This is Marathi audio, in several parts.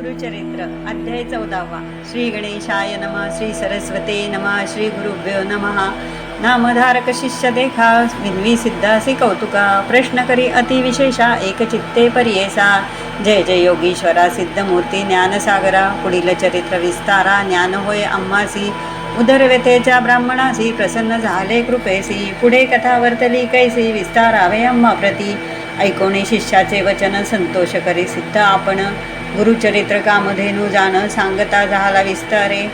गुरुचरित्र अध्याय चौदावा. श्री गणेशाय नम श्री सरस्वते नम श्री गुरुभ्यो नमः. नामधारक शिष्य देखा विन्वी सिद्धासी कौतुका प्रश्न करी अतिविशेषा एकचित्ते पर्येसा जय जय योगीश्वरा सिद्धमूर्ती ज्ञानसागरा पुढील चरित्र विस्तारा ज्ञान होय अम्मासी. उदरव्यथेच्या ब्राह्मणासी प्रसन्न झाले कृपेसी. पुढे कथा वर्तली कैसी विस्तारावे अम्मा प्रती. ऐकोणे शिष्याचे वचन संतोष करी सिद्ध आपण. गुरुचरित्र कामधेनू जाण सांगता झाला विस्तारे.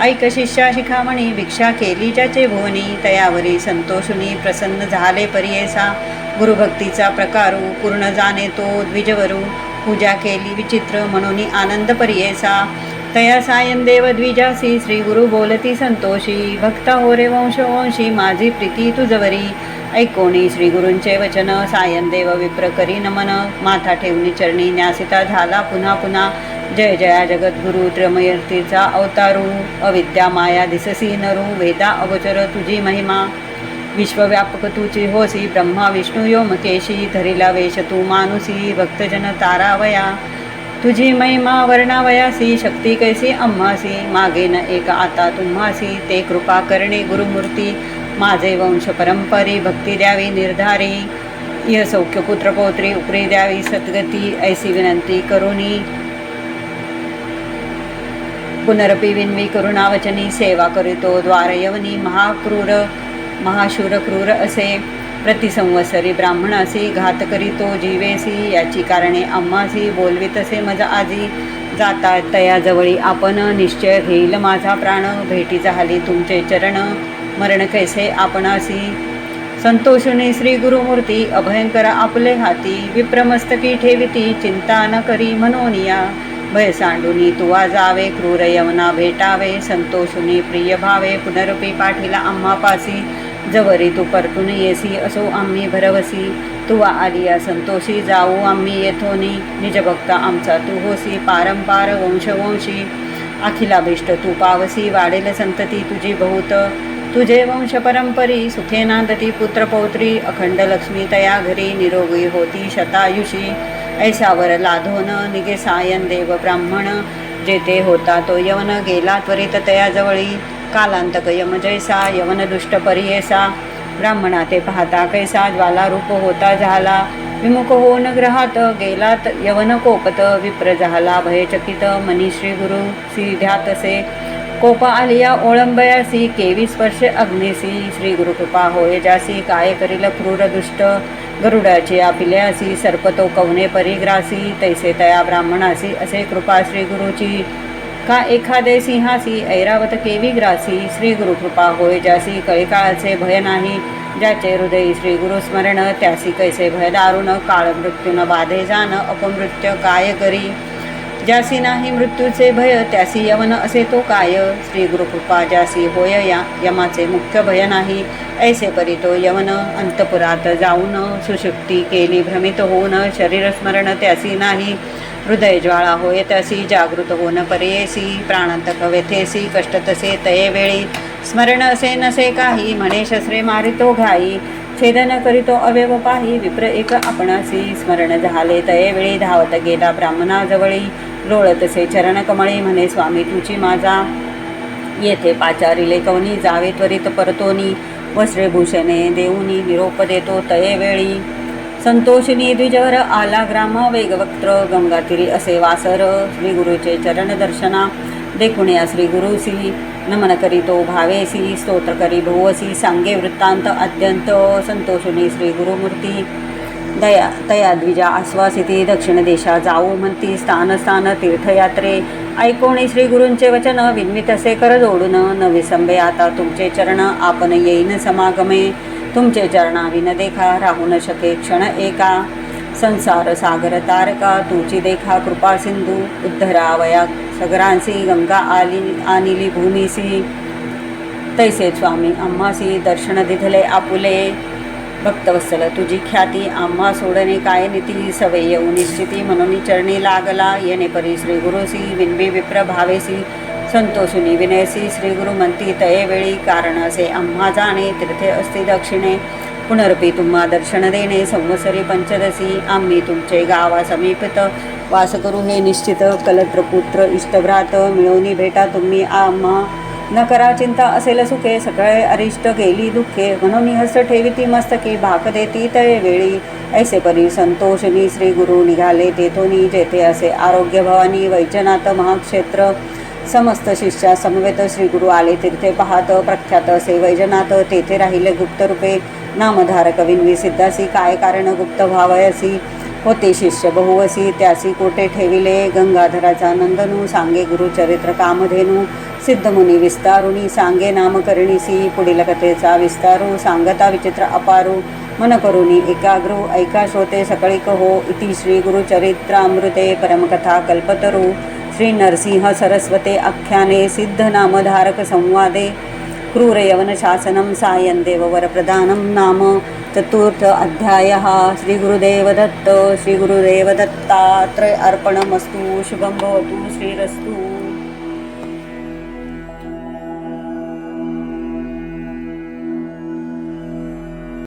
ऐक शिष्या शिखामणी भिक्षा केली ज्याचे भुवनी तयावरी संतोषुनी प्रसन्न झाले पर्येसा. गुरुभक्तीचा प्रकारू पूर्ण जाणे तो द्विजवरू. पूजा केली विचित्र म्हणून आनंद पर्येसा. तया सायन देव द्विजासी श्री गुरु बोलती संतोषी. भक्ता होरे वंशवंशी माझी प्रीती तुझवरी. ऐकोणी श्री गुरूंचे वचन सायन देव विप्र नमन माथा ठेवणी चरणी न्यासिता झाला पुन्हा पुन्हा. जय जया जगद्गुरु त्र्यमयर्तीचा अवतारू अविद्या माया दिससी नरू वेदा अगोचर तुझी महिमा. विश्वव्यापक तुची होसी ब्रह्मा विष्णू योमकेशी धरिला वेश तू मानुसी भक्तजन तारावया. तुझी महिमा वर्णावयासी शक्ती कैसी आम्हासी मागे न एक आता तुम्हासी ते कृपा करणे गुरुमूर्ती. माझे वंश परंपरे भक्ती द्यावी निर्धारी इह सौख्य पुत्र पौत्री उपरी द्यावी सद्गती ऐसी विनंती करुणी। पुनरपी विनवी करुणावचनी सेवा करीतो द्वारयवनी महाक्रूर महाशूर क्रूर असे। प्रतिसंवत्सरी ब्राह्मणासी घात करीतो जीवेसी याची कारणे आम्हासी बोलवितसे मज आजी। जाता तयाजवळी आपण निश्चय घेईल माझा प्राण भेटी झाली तुमचे चरण। मरण कैसे आपणासी संतोषुने श्री गुरुमूर्ती अभयंकर आपले हाती विप्रमस्तकी ठेविती चिंता न करी मनोनिया. भय सांडुनी तुवा जावे क्रूर यवना भेटावे संतोषुनी प्रिय भावे पुनरुपी पाठीला आम्हापासी जवरी तू परतून येसी असो आम्ही भरवसी. तुवा आलिया संतोषी जाऊ आम्ही येथोनी. निजभक्त आमचा तू होसी पारंपार वंशवंशी. अखिलाभिष्ट तू पावसी वाढेल संतती तुझी बहुत. तुझे वंश परंपरी सुखे नांदती पुत्रपौत्री अखंड लक्ष्मी तया घरी निरोगी होती शतायुषी. ऐसावर लाधोन निगे सायन देव ब्राह्मण जेथे होता तो यवन गेला त्वरित तयाजवळी कालांतक यम जैसा यवन दुष्ट परियेसा. ब्राह्मणा ते पाहता कैसा ज्वालारूप होता झाला. विमुख होऊन ग्रहात गेलात यवन कोपत विप्र झाला. भयचकित मनी श्री गुरु सिध्यातसे कोपा आलिया ओळंबयासी केवी स्पर्श अग्निसी श्री गुरुकृपा होय जासी काय करील क्रूर दुष्ट? गरुडाची आपिल्यासी सर्पतो कवने परिग्रासी? तैसे तया ब्राह्मणासी असे कृपा श्री गुरुची. का एखादे सिंहासी ऐरावत केवी ग्रासी? श्री गुरुकृपा होय जासी कळीकाळाचे भय नाही. ज्याचे हृदय श्री गुरुस्मरण त्यासी कैसे भय दारुण? काळ मृत्यून बाधे जाण अपमृत्य काय करी? ज्यासी नाही मृत्यूचे भय त्यासी यवन असे तो काय? श्री गुरुकृपा ज्यासी होय या यमाचे मुख्य भय नाही. ऐसे परी तो यवन अंतपुरात जाऊन सुशुक्ती केली भ्रमित होऊन शरीर स्मरण त्यासी नाही. हृदय ज्वाळा होय त्यासी जागृत होऊन परेसी प्राणांतक व्यथेसी कष्ट तसे तये वेळी. स्मरण असे नसे काही म्हणे शस्त्रे मारितो घाई. छेदन करीतो अवयव पाही विप्र एक आपणासी. स्मरण झाले तये वेळी धावत गेला ब्राह्मणाजवळी लोळतसे चरण कमळे म्हणे स्वामी तुची माझा. येथे पाचारिले कवनी जावे त्वरित परतोनी. वस्त्रेभूषणे देऊनी निरोप देतो तये वेळी. संतोषिनी द्विजवर आला ग्राम वेगवक्त्र गंगातीरी असे वासर. श्री गुरुचे चरण दर्शना. देखुण्या श्री गुरुसी नमन करीतो भावेसी स्तोत्र करी भुवसी सांगे वृत्तांत अत्यंत संतोषुनी श्री गुरुमूर्ती. दया तया द्विजा आश्वासिती दक्षिण देशा जाऊ म्हणती स्थान स्थान तीर्थयात्रे. ऐकोणी श्री गुरूंचे वचन विन्वित असे कर जोडून न विसंबे आता तुमचे चरण आपण येईन समागमे. तुमचे चरणा विन देखा राहू न शके क्षण एका. संसार सागर तारका तुची देखा कृपा सिंधू उद्धरावया सगरांसी गंगा आली आनिली भूमीसी तैसे स्वामी आम्हासी दर्शन दिधले आपुले। भक्तवत्सल तुझी ख्याती आम्हा सोडणे काय नीती? सवय येऊ निश्चिती म्हणून चरणी लागला येणे परी श्री गुरुसी विनबी विप्र भावेसी संतोषुनी विनयसी श्री गुरु म्हणती तये वेळी कारण असे आम्हा जाणे तीर्थे असती दक्षिणे। पुनरपी तुम्हा दर्शन देणे संवसरी पंचदशी आम्ही तुमचे गावा समीपित. वास करू हे निश्चित कलत्रपुत्र इष्टभ्रात मिळवणी भेटा तुम्ही आम्हा. न करा चिंता असेल सुखे सगळे अरिष्ट गेली दुःखे. म्हणून हस्त ठेविती मस्तकी भाक देती तळे वेळी. ऐसे परी संतोषनी श्री गुरु निघाले तेथोनी जेथे असे आरोग्य भवानी वैजनाथ महाक्षेत्र. समस्त शिष्या समवेत श्रीगुरु आले तीर्थे पाहत प्रख्यात असे वैजनाथ तेथे राहिले गुप्तरूपे नामधारक सिद्धासी काय कारण गुप्त भावयसी होते शिष्य बहुवसी त्यासी कोठे ठेविले? गंगाधराचा नंदनू सांगे गुरुचरित्र कामधेनू. सिद्धमुनी विस्तारुणी सांगे नामकरणीसी. पुढील कथेचा विस्तारू सांगता विचित्र अपारू. मन करुणी एकाग्रू ऐका श्रोते सकळिक हो. इति श्री गुरुचरित्रामृते परमकथा कल्पतरू. श्री नरसिंह सरस्वते आख्याने सिद्धनामधारक संवादे क्रूर शासनं सायं देववरप्रदानं नाम चतुर्थ अध्यायः श्रीगुरुदेवदत्त श्रीगुरुदेवदत्तात्र अर्पणमस्तु शुभं भवतु श्रीरस्तु।